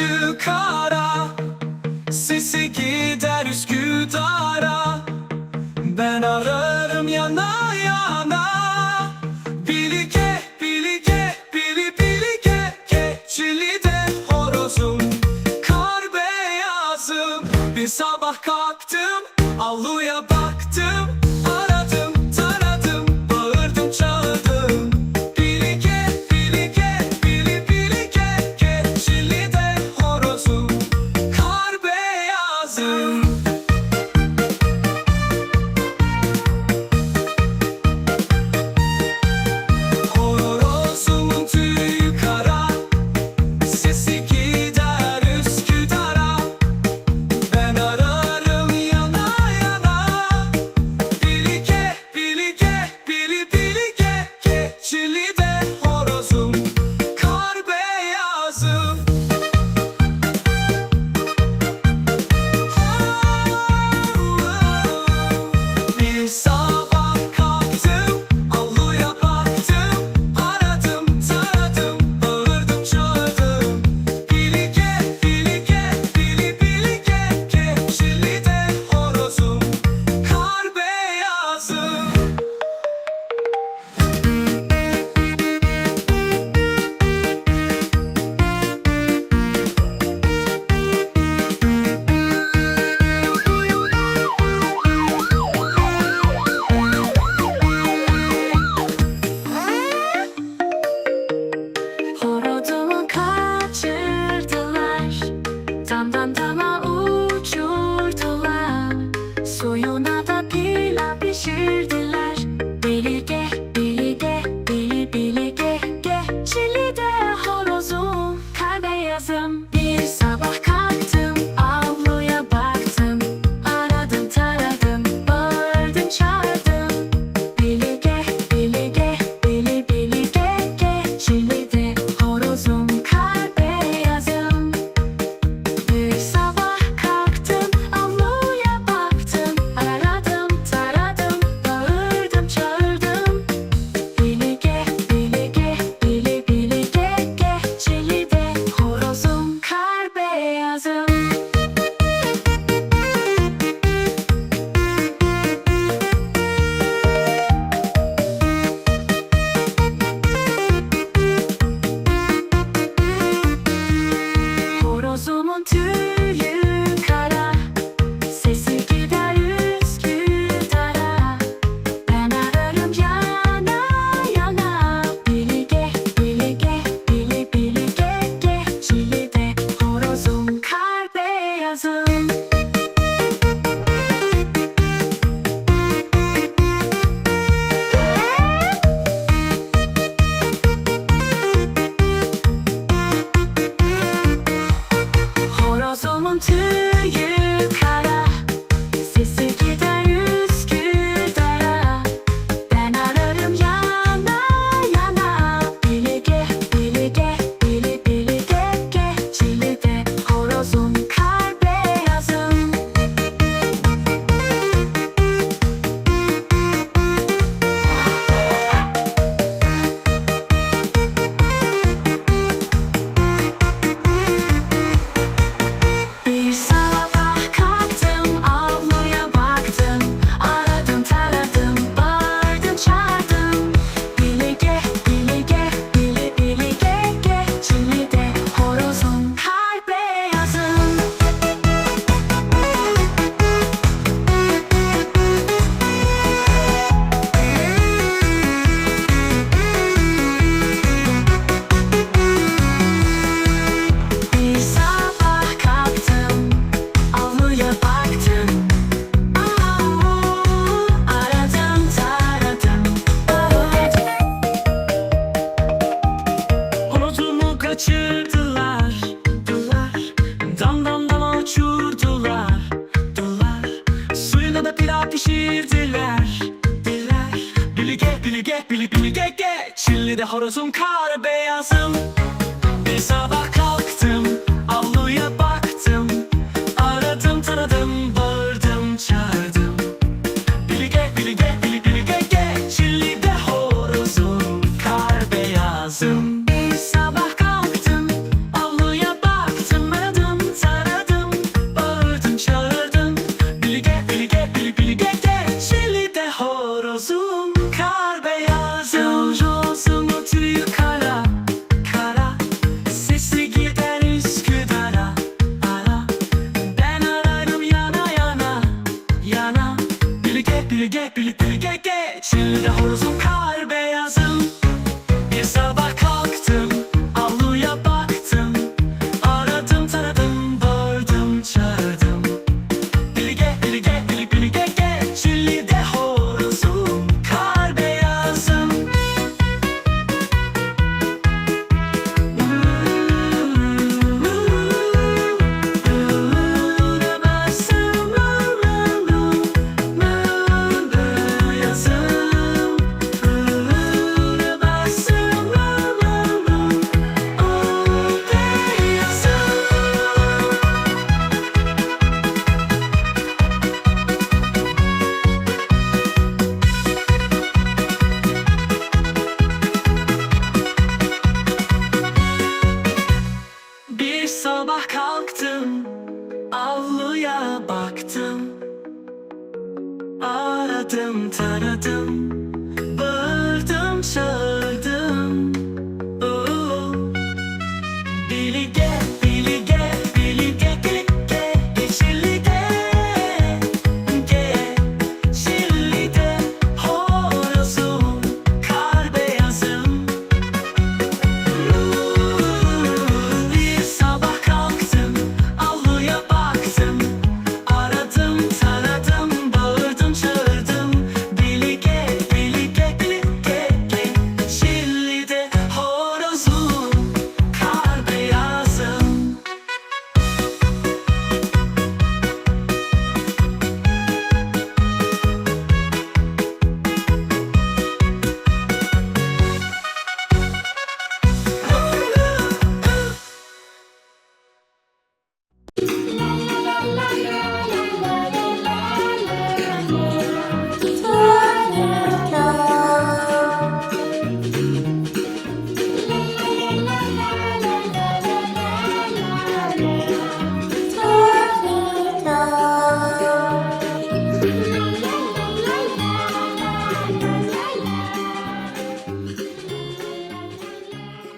yukarı Sesi gider Üsküdar'a. Ben ararım yana yana. Bilge, bilge, bili bilge Keçiliden horozum. Kar beyazım Bir sabah kalktım Avluya bak. time. chasm de horozum kar beyazım. Bir sabah kalktım avluya dum ta da dum.